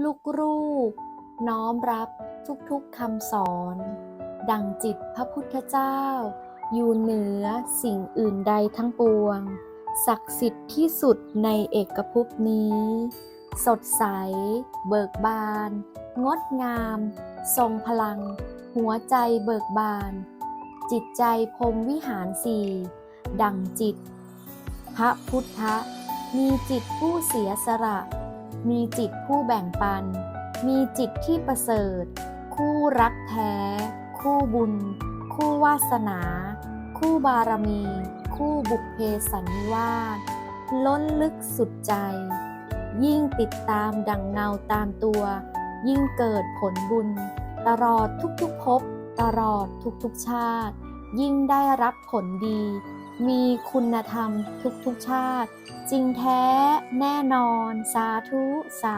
ลูกรูกน้อมรับทุกๆคำสอน ดังจิตพระพุทธเจ้า อยู่เหนือสิ่งอื่นใดทั้งปวง ศักดิ์สิทธิ์ที่สุดในเอกภพนี้ สดใส เบิกบาน งดงาม ทรงพลัง หัวใจเบิกบาน จิตใจพรมวิหารสี่ดังจิต พระพุทธมีจิตผู้เสียสละ มีจิตผู้แบ่งปัน มีจิตที่ประเสริฐ คู่รักแท้ คู่บุญ คู่วาสนา คู่บารมี คู่บุพเพสันนิวาสล้นลึกสุดใจ ยิ่งติดตามดังเงาตามตัว ยิ่งเกิดผลบุญ ตลอดทุกๆภพตลอดทุกๆชาติ ยิ่งได้รับผลดี มีคุณธรรมทุกทุกชาติ จริงแท้แน่นอน สาธุ สา